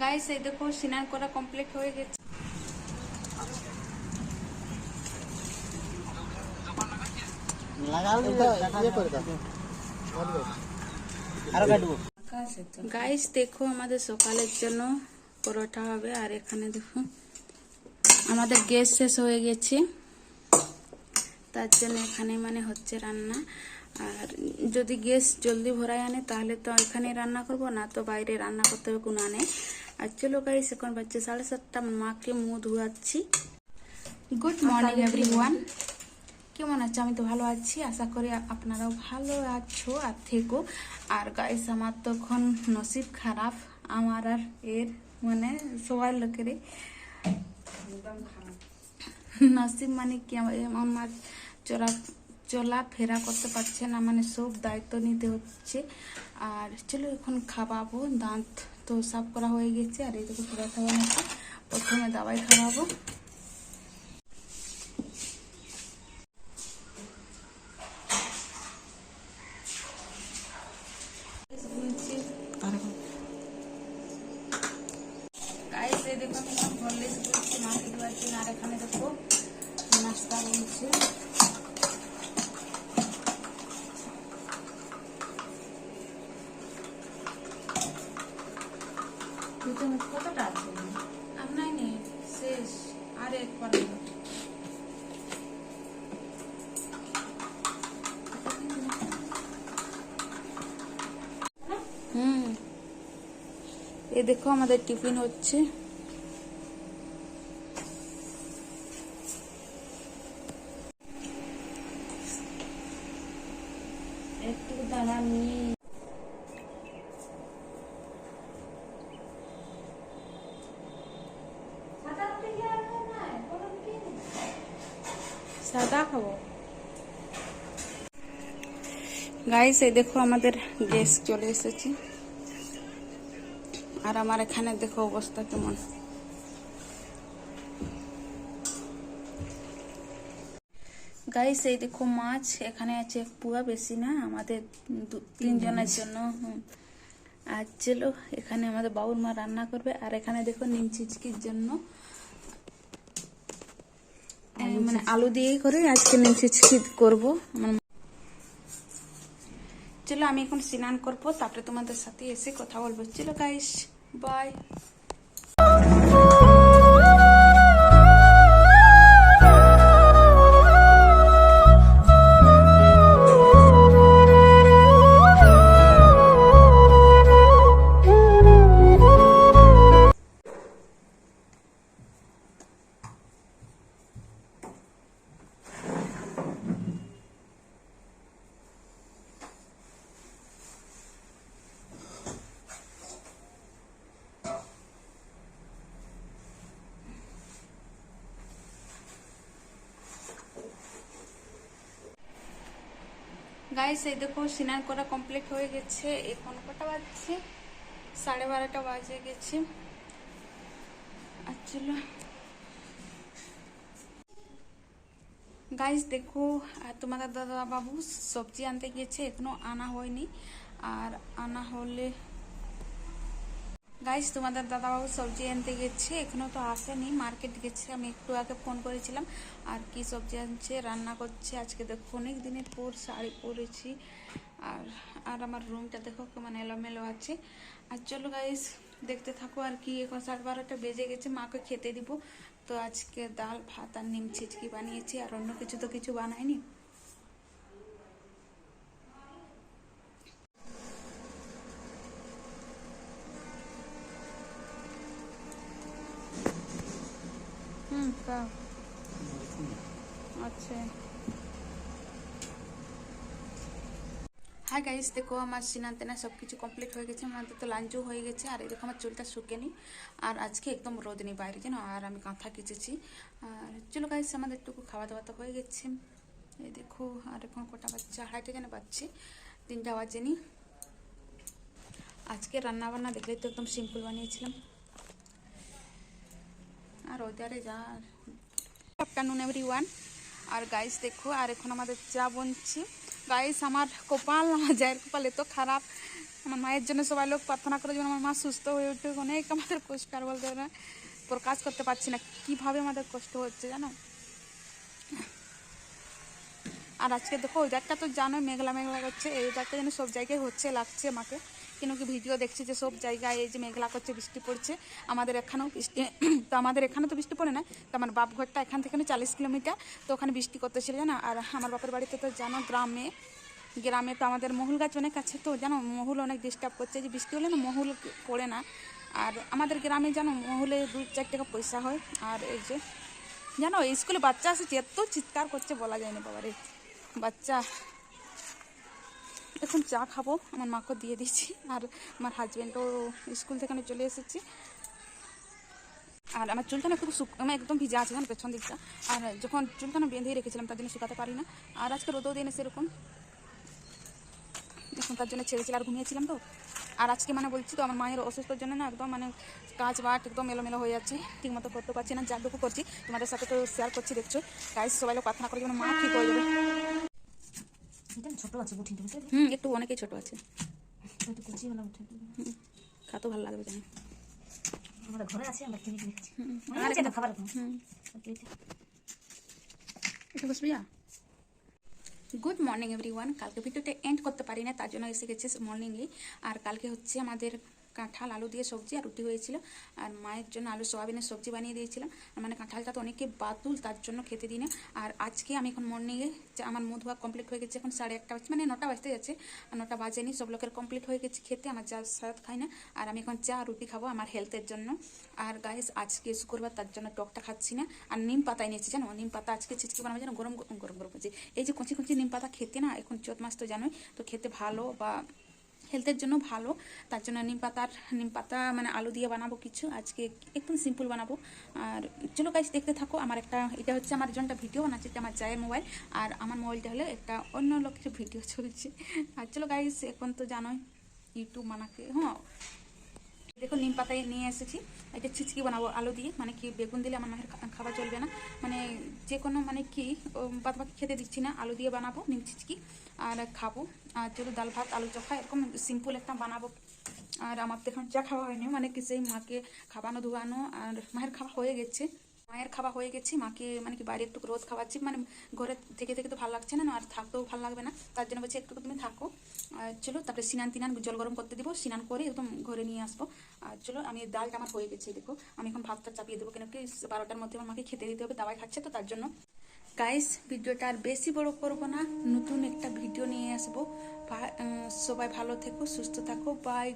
Guys এই দেখো স্নান করা কমপ্লিট হয়ে গেছে। ইয়ে গাইস দেখো আমাদের সকালের জন্য পরোটা হবে আর এখানে দেখো আমাদের গ্যাস শেষ হয়ে গেছে। তার জন্য এখানে মানে হচ্ছে রান্না। আর যদি গ্যাস জলদি ভরায় আনে তাহলে তো এখানে রান্না করব না তো বাইরে রান্না করতে হবে কোনো আনে। আর চলো গাইস এখন বাচ্চা সাড়ে সাতটা মাকে মুখ ধুয়াচ্ছি। গুড মর্নিং এভরি ওয়ান কেমন আছে? আমি তো ভালো আছি আশা করি আপনারাও ভালো আছো আর থেকো। আর গাইস আমার তখন নসিব খারাপ আমার আর এর মানে সবাই লোকেরই। নসিব মানে কি? আমার আমার চলা ফেরা করতে পারছে না মানে সব দায়িত্ব নিতে হচ্ছে। আর চলো এখন খাওয়াবো, দাঁত তো সাফ করা হয়ে গেছে, আর এইদিকে পরোটা বানাচ্ছি প্রথমে দাবাই খাওয়াবো। দেখো আমি দিচ্ছি মাকে আর এখানে দেখো নাস্তা বলছি কতটা আছে আর নাই নেই শেষ আর একবার হুম। এ দেখো আমাদের টিফিন হচ্ছে একটু দাঁড়ানি সাদা খাব। গাইস এই দেখো আমাদের গ্যাস চলে এসেছে। আর আমার এখানে দেখো অবস্থা কেমন। গাইস এই দেখো মাছ এখানে আছে পুয়া বেশি না আমাদের দু- তিনজনের জন্য। আর চলো এখানে আমাদের বাউর মা রান্না করবে। আর এখানে দেখো নিম চিচকির জন্য মানে আলু দিয়েই করে আজকে নিম চিচকি করব। চলো আমি এখন স্নান করব, তারপরে তোমাদের সাথে এসে কথা বলব। চলো গাইস বাই গাইস এই দেখো স্নান করা কমপ্লিট হয়ে গেছে। এখন কটা বাজছে, সাড়ে বারোটা বাজে গেছে। চলো। গাইস দেখো তোমাদের দাদা বাবু সবজি আনতে গিয়েছে, এখনও আনা হয়নি। আর আনা হলে গাইস তোমাদের দাদাবাবু সবজি আনতে গেছে, এখনও তো আসেনি মার্কেট গেছে, আমি একটু আগে ফোন করেছিলাম, আর কি সবজি আনছে, রান্না করছে, আজকে দেখো অনেক দিনের পর শাড়ি পরেছি, আর আর আমার রুমটা দেখো কেমন এলোমেলো আছে। আর চলো গাইস দেখতে থাকো আর কি, এখন সাড়ে বারোটা বেজে গেছে, মাকে খেতে দিব। তো আজকে ডাল, ভাত আর নিম ছিচকি বানিয়েছি, আর অন্য কিছু তো কিছু বানাইনি। আচ্ছা। হাই গাইস দেখো আমার সিনান তেনা সব কিছু কমপ্লিট হয়ে গেছে আমাদের তো লাঞ্চও হয়ে গেছে, আর দেখো আমার চুলটা শুকেনি আর আজকে একদম রোদ নেই বাইরে যেন আর আমি কাঁথা কেচেছি। আর চলো গাইস আমাদের একটু খাওয়া দাওয়া তো হয়ে গেছে। এই দেখো, আর এখন কটা বাচ্চা আড়াইটা যেন বাচ্চে তিনটা বাজেনি। আজকে রান্না বান্না দেখলে তো একদম সিম্পল বানিয়েছিলাম। আর ওদারে যা। আফটারনুন এভরি ওয়ান আর গাইস দেখো, আর এখন আমাদের চা বনছি। গাইস আমার কপাল, আমার জায়ের কপাল এত খারাপ। আমার মায়ের জন্য সবাই লোক প্রার্থনা করে যেমন আমার মা সুস্থ হয়ে উঠুক। অনেক আমাদের কষ্ট আর বলতে না প্রকাশ করতে পারছি না। কীভাবে আমাদের কষ্ট হচ্ছে জানো? আর আজকে দেখো ওয়েদারটা তো জানো মেঘলা মেঘলা করছে। এই ওয়েদারটা যেন সব জায়গায় হচ্ছে, লাগছে আমাকে। কিন্তু কি ভিডিও দেখছি যে সব জায়গায় এই যে মেঘলা করছে, বৃষ্টি পড়ছে। আমাদের এখানেও বৃষ্টি, তো আমাদের এখানে তো বৃষ্টি পড়ে না। তো আমার বাপ ঘরটা এখান থেকে চালিশ কিলোমিটার। তো ওখানে বৃষ্টি করতেছিল, জানো? আর আমার বাপের বাড়িতে তো জানো, গ্রামে গ্রামে তো আমাদের মহুল গাছ অনেক আছে তো, জানো? মহুল অনেক ডিস্টার্ব করছে। যে বৃষ্টি হলে না মহুল পড়ে না। আর আমাদের গ্রামে জানো, মহুলে দু চার টাকা পয়সা হয়। আর এই যে, জানো স্কুলে বাচ্চা আসছে এত চিৎকার করছে, বলা যায় না বাবারে। বাচ্চা এখন চা খাব। আমার মাকে দিয়ে দিচ্ছি আর আমার হাজব্যান্ডও স্কুল থেকে আমি চলে এসেছি। আর আমার চুলটা না একটু শুক আমার একদম ভিজা আছে, জানো পেছন দিকটা। আর যখন চুলটা না বেঁধেই রেখেছিলাম, তার জন্য শুকাতে পারি না। আর আজকে রোদও দিনে সেরকম। এখন তার জন্য ছেড়েছিল আর ঘুমিয়েছিলাম তো। আর আজকে মানে বলছি তো, আমার মায়ের অসুস্থর জন্য না একদম মানে কাজ বাট একদম এলোমেলো হয়ে যাচ্ছে। ঠিক মতো করতে পারছি না যাটুকু করছি। তোমাদের সাথে তো শেয়ার করছি, দেখছ। গাইজ সবাই প্রার্থনা করে যেন মা ঠিক হয়ে যাবে। ছোট আছে হুম একটু অনেকেই ছোট আছে। একটু কুচি হুম, ভালো লাগবে জানি। আমাদের ঘরে আছে আমরা কিনে কিনে খাচ্ছি। আর আর এটা খাবার হুম। এটা বসবি গুড মর্নিং এভরি ওয়ান কালকে ভিডিওটা এন্ড করতে পারি না তার জন্য এসে গেছে মর্নিংয়ে আর কালকে হচ্ছে আমাদের কাঁঠাল আলু দিয়ে সবজি আর রুটি হয়েছিল আর মায়ের জন্য আলু সোয়াবিনের সবজি বানিয়ে দিয়েছিলাম মানে কাঁঠালটা তো অনেকে বাতুল তার জন্য খেতে দিই না আর আজকে আমি এখন মর্নিংয়ে আমার মধুয়া কমপ্লিট হয়ে গেছে এখন সাড়ে একটা বাজছে মানে নটা বাজতে যাচ্ছে আর নটা বাজেনি সব লোকের কমপ্লিট হয়ে গেছে খেতে আমার যা সাথ খাই না আর আমি এখন চা রুটি খাব আমার হেলথের জন্য আর গাইস আজকে শুক্রবার তার জন্য টকটা খাচ্ছি না আর নিম পাতায় নিয়েছি জানো নিম পাতা আজকে ছিচকি বানাবো যেন গরম গরম গরম হচ্ছে এই যে কচি কচি নিম পাতা খেতে না এখন চোদ্দ মাস তো জানোই তো খেতে ভালো বা হেলথের জন্য ভালো। তার জন্য নিম পাতার নিম পাতা মানে আলু দিয়ে বানাবো কিছু। আজকে একদম সিম্পল বানাবো। আর চলো গাইস দেখতে থাকো। আমার একটা, এটা হচ্ছে আমার জনটা ভিডিও বানাচ্ছে এটা আমার চায়ের মোবাইল আর আমার মোবাইলটা হলে একটা অন্য লোকের ভিডিও চলছে। আর চলো গাইস এখন তো জানোই, ইউটিউব মানাকে হ্যাঁ দেখো নিম পাতায় নিয়ে এসেছি। এটা ছিচকি বানাবো, আলু দিয়ে। মানে কি, বেগুন দিলে আমার মায়ের খাবার চলবে না। মানে যে কোনো মানে কি বাদ বাকি খেতে দিচ্ছি না। আলু দিয়ে বানাবো, নিম ছিচকি, আর খাব। আর যেহেতু ডাল ভাত, আলু চোখা, এরকম সিম্পল একটা বানাবো। আর আমার তো এখন চা খাওয়া হয়নি। মানে কি, সেই মাকে খাওয়ানো, ধোয়ানো, আর মায়ের খাওয়া হয়ে গেছে। মায়ের খাওয়া হয়ে গেছি, মাকে মানে কি বাইরে একটু রোদ খাওয়াচ্ছি মানে ঘরে থেকে থেকে তো ভালো লাগছে না আর থাকতেও ভালো লাগবে না। তার জন্য বলছি একটু তুমি থাকো। চলো, তারপরে স্নান তিনান জল গরম করতে দিব, স্নান করে একদম ঘরে নিয়ে আসব। আর চলো, আমি ডালটা আমার হয়ে গেছে দেখো। আমি এখন ভাতটা চাপিয়ে দেবো, কেন কি বারোটার মধ্যে আমার মাকে খেতে দিতে হবে, দাওয়াই খাচ্ছে তো তার জন্য। গাইস ভিডিওটা আর বেশি বড় করব না, নতুন একটা ভিডিও নিয়ে আসব। সবাই ভালো থেকো, সুস্থ থাকো বাই